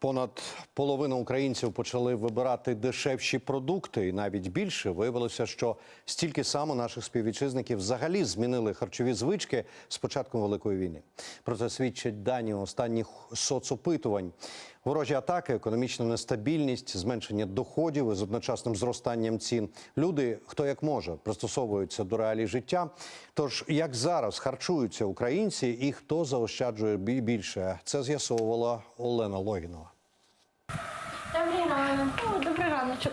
Понад половина українців почали вибирати дешевші продукти, і навіть більше виявилося, що стільки само наших співвітчизників взагалі змінили харчові звички з початком великої війни. Про це свідчать дані останніх соцопитувань. Ворожі атаки, економічна нестабільність, зменшення доходів із одночасним зростанням цін. Люди, хто як може, пристосовуються до реалій життя. Тож як зараз харчуються українці і хто заощаджує бі- більше, це з'ясовувала Олена Логінова. Добрий ранок. О, добрий раночок.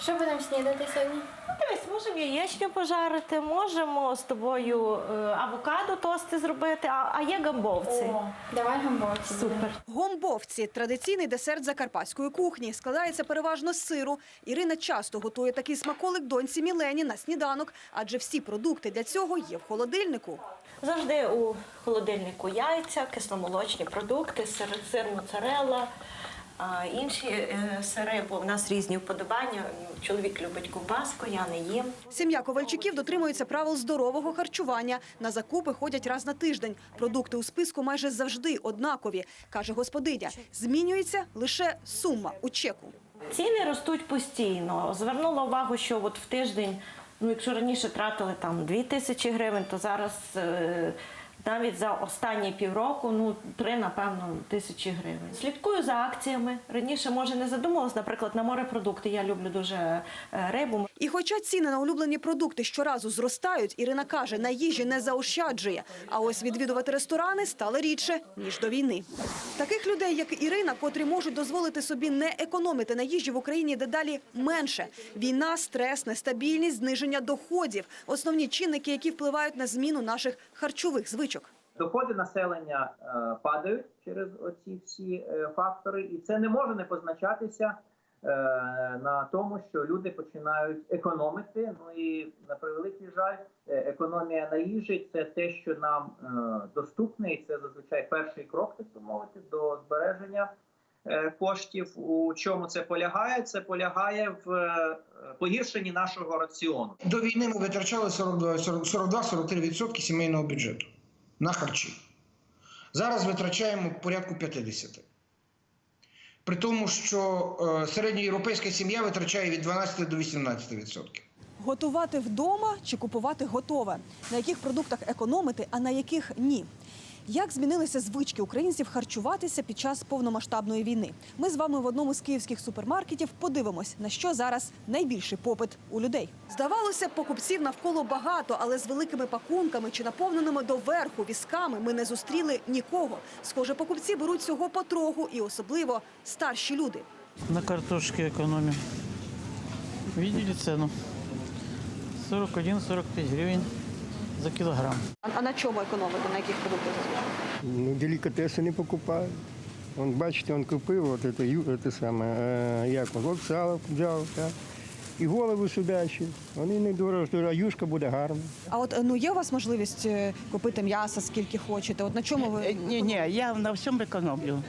Що будемо снідати сьогодні? Ну, можемо яєчню пожарити, можемо з тобою е, авокадо тости зробити, а, а є гамбовці. давай гамбовці. Супер. Гомбовці традиційний десерт закарпатської кухні. Складається переважно з сиру. Ірина часто готує такий смаколик доньці Мілені на сніданок, адже всі продукти для цього є в холодильнику. Завжди у холодильнику яйця, кисломолочні продукти, сир, сир моцарелла, а інші е, сири, бо в нас різні вподобання. Чоловік любить ковбаску, я не їм. Сім'я Ковальчуків дотримується правил здорового харчування. На закупи ходять раз на тиждень. Продукти у списку майже завжди однакові, каже господиня. Змінюється лише сума у чеку. Ціни ростуть постійно. Звернула увагу, що от в тиждень, ну якщо раніше тратили там 2 тисячі гривень, то зараз е, навіть за останні півроку, ну три, напевно, тисячі гривень. Слідкую за акціями. Раніше, може, не задумувалась, наприклад, на морепродукти. Я люблю дуже е, рибу. І хоча ціни на улюблені продукти щоразу зростають, Ірина каже, на їжі не заощаджує. А ось відвідувати ресторани стало рідше, ніж до війни. Таких людей, як Ірина, котрі можуть дозволити собі не економити на їжі в Україні дедалі менше. Війна, стрес, нестабільність, зниження доходів – основні чинники, які впливають на зміну наших харчових звичок. Доходи населення е, падають через оці всі е, фактори, і це не може не позначатися е, на тому, що люди починають економити. Ну і на превеликий жаль, економія на їжі це те, що нам доступне, і це зазвичай перший крок, так би мовити, до збереження. Коштів у чому це полягає? Це полягає в погіршенні нашого раціону. До війни ми витрачали 42-43% сімейного бюджету на харчі. Зараз витрачаємо порядку 50%. При тому, що е, середньоєвропейська сім'я витрачає від 12 до 18%. Готувати вдома чи купувати готове? На яких продуктах економити, а на яких ні? Як змінилися звички українців харчуватися під час повномасштабної війни? Ми з вами в одному з київських супермаркетів подивимось, на що зараз найбільший попит у людей. Здавалося, покупців навколо багато, але з великими пакунками чи наповненими доверху візками ми не зустріли нікого. Схоже, покупці беруть цього потроху, і особливо старші люди. На картошке экономим. Видели цену? 41-45 гривен за килограмм. А на чому економити? На яких продуктах зазвичай? Ну, делікатеси не покупаю. Он, бачите, он купив от це, ю- це саме, е, як, от сало взяв, так. І голови судачі. Вони не дорого, а юшка буде гарна. А от ну є у вас можливість е, купити м'яса скільки хочете? От на чому ви Ні, ні, я на всьому економлю.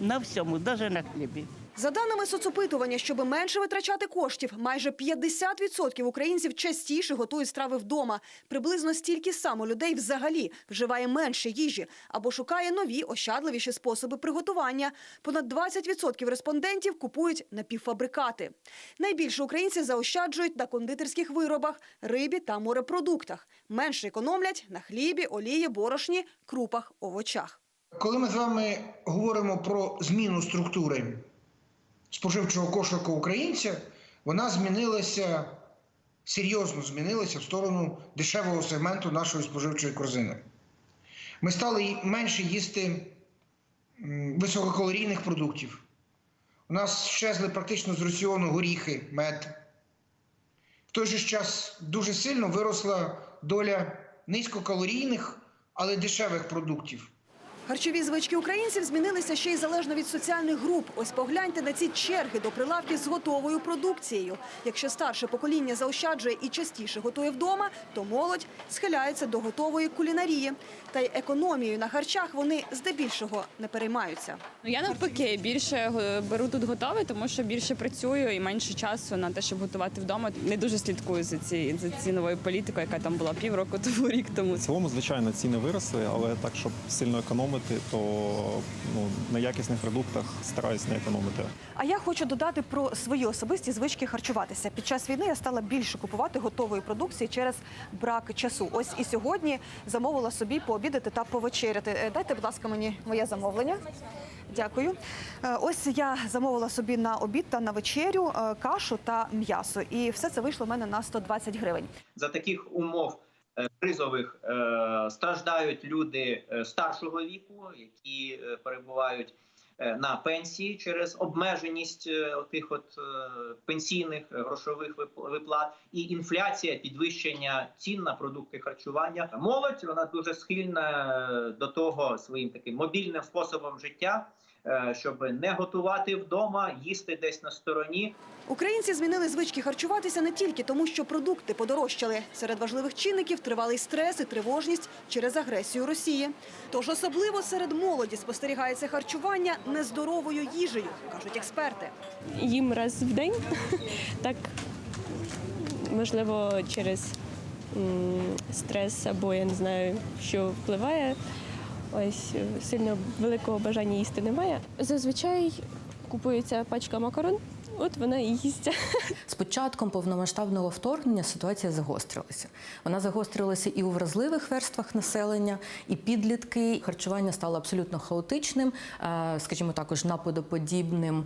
На всьому, навіть на хлібі. За даними соцопитування, щоб менше витрачати коштів, майже 50% українців частіше готують страви вдома. Приблизно стільки само людей взагалі вживає менше їжі або шукає нові ощадливіші способи приготування. Понад 20% респондентів купують напівфабрикати. Найбільше українці заощаджують на кондитерських виробах, рибі та морепродуктах. Менше економлять на хлібі, олії, борошні, крупах, овочах. Коли ми з вами говоримо про зміну структури споживчого кошика українця, вона змінилася серйозно змінилася в сторону дешевого сегменту нашої споживчої корзини. Ми стали менше їсти висококалорійних продуктів. У нас щезли практично з раціону горіхи, мед. В той же час дуже сильно виросла доля низькокалорійних, але дешевих продуктів. Харчові звички українців змінилися ще й залежно від соціальних груп. Ось погляньте на ці черги до прилавків з готовою продукцією. Якщо старше покоління заощаджує і частіше готує вдома, то молодь схиляється до готової кулінарії. Та й економією на харчах вони здебільшого не переймаються. Ну я навпаки більше е, беру тут готове, тому що більше працюю і менше часу на те, щоб готувати вдома. Не дуже слідкую за ці за ціновою політикою, яка там була півроку тому рік тому. В цілому, звичайно, ціни виросли, але так, щоб сильно економити, економити, то ну, на якісних продуктах стараюсь не економити. А я хочу додати про свої особисті звички харчуватися. Під час війни я стала більше купувати готової продукції через брак часу. Ось і сьогодні замовила собі пообідати та повечеряти. Е, Дайте, будь ласка, мені моє замовлення. Дякую. Е, Ось я замовила собі на обід та на вечерю е, кашу та м'ясо. І все це вийшло в мене на 120 гривень. За таких умов кризових е, страждають люди е, старшого віку, які е, перебувають е, на пенсії через обмеженість е, тих от е, пенсійних е, грошових вип- виплат, і інфляція, підвищення цін на продукти харчування. Молодь вона дуже схильна е, до того своїм таким мобільним способом життя. Е, Щоб не готувати вдома, їсти десь на стороні, Українці змінили звички харчуватися не тільки тому, що продукти подорожчали. Серед важливих чинників тривалий стрес і тривожність через агресію Росії. Тож особливо серед молоді спостерігається харчування нездоровою їжею, кажуть експерти. їм раз в день. Так, можливо, через стрес або я не знаю, що впливає. Ось е, сильно великого бажання їсти немає. Зазвичай купується пачка макарон, от вона і їсться. З початком повномасштабного вторгнення ситуація загострилася. Вона загострилася і у вразливих верствах населення, і підлітки. Харчування стало абсолютно хаотичним, е, скажімо, також нападоподібним,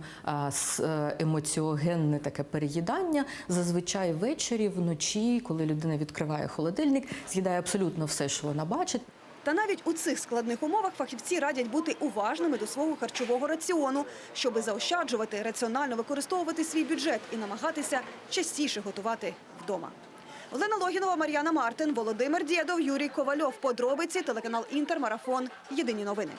с- е, емоціогенне таке переїдання. Зазвичай ввечері, вночі, коли людина відкриває холодильник, з'їдає абсолютно все, що вона бачить. Та навіть у цих складних умовах фахівці радять бути уважними до свого харчового раціону, щоби заощаджувати, раціонально використовувати свій бюджет і намагатися частіше готувати вдома. Олена Логінова, Мар'яна Мартин, Володимир Дєдов, Юрій Ковальов. Подробиці телеканал Інтермарафон. Єдині новини.